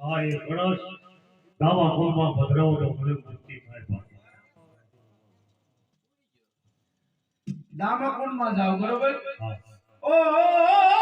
આ એ ગણસ દાવા કુલમાં ભદ્રાવો તો મને મુક્તિ થાય દામા જાવ બરોબર? ઓ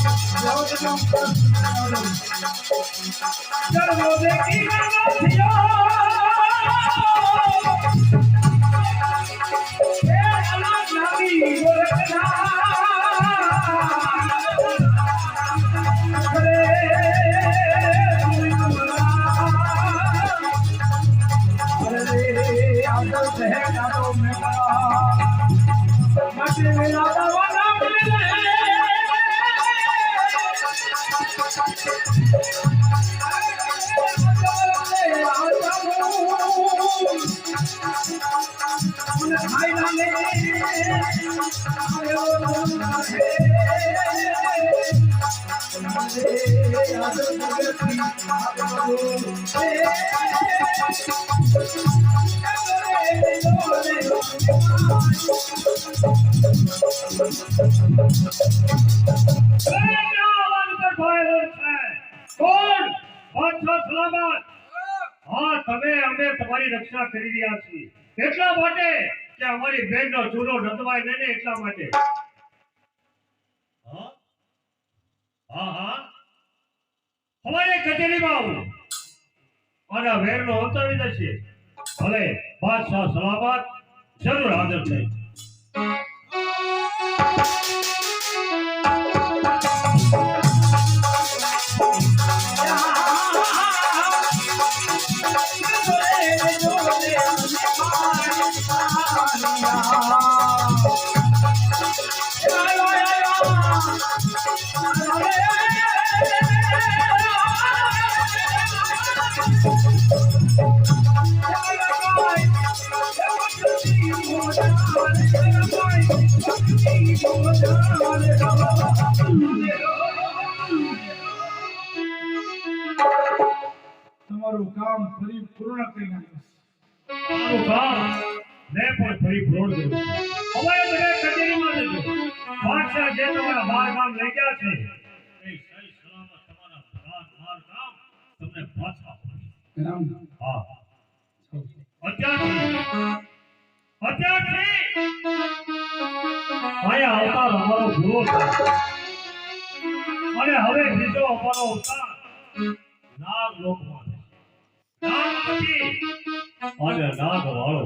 Yo, yo, yo, yo, yo, Hey! સલામત. અમે તમારી રક્ષા કરી રહ્યા છીએ એટલા માટે બહેનનો ચૂલો નંદવાય નહીં એટલા માટે હા હા હા અમારી કચેરીમાં આવું અને વેરનો અંતર જશે ભલે બાદશાહ સલામત જરૂર હાજર થઈ તમારું કામ ફરી પૂર્ણ કરી નાખીશ. કામ મેં પણ ફરી પૂર્ણ કર્યું અમારે બધા કચેરીમાં જજો. બાદશાહ જે તમારા બાર ગામ લઈ ગયા છે એ સહી સલામત તમારા બાર બાર ગામ તમને પાછા રામ. હા. અત્યારથી અત્યારથી અહીંયા અવતાર અમારો પૂરો થાય અને હવે બીજો અમારો અવતાર નાગ લોકમાં અને નાગ વાળો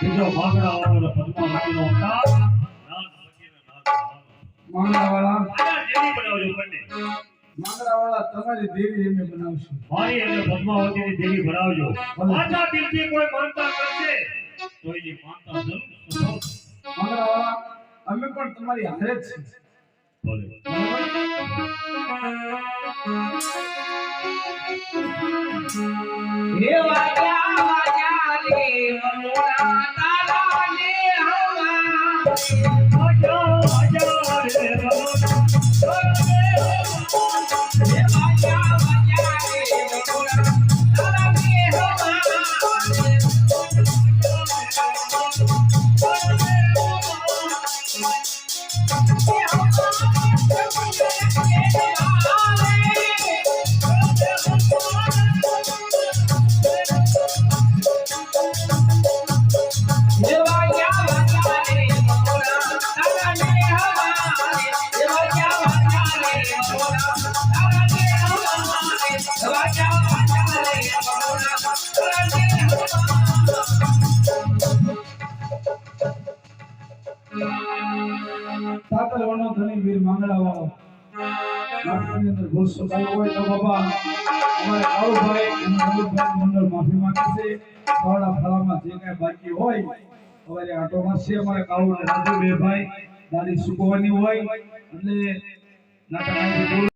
બીજો માગડા વાળો ને પદ્માવતીનો અવતાર વાળો જેવી બનાવજો માંગડાવાળા તમારી દેવી એમ બનાવશું. મારી અને પદ્માવતીની દેવી બનાવજો. આજા દિલથી કોઈ માનતા કરશે તો એની અમે પણ તમારી હારે જ છીએ. હે વાજા વાજા રે મનોરા તારા ને હવા. આજા આજા રે રમો હે વાજા વાજા રે મનોરા નાટકની અંદર હોય તો બાબા અમારે કાળુભાઈ અને મંડળ માફી માંગે છે થોડા ફળામાં જે કાંઈ બાકી હોય અમારે આટો મારશે અમારે કાળુ ને રાજુ બે ભાઈ દાડી સુકવાની હોય એટલે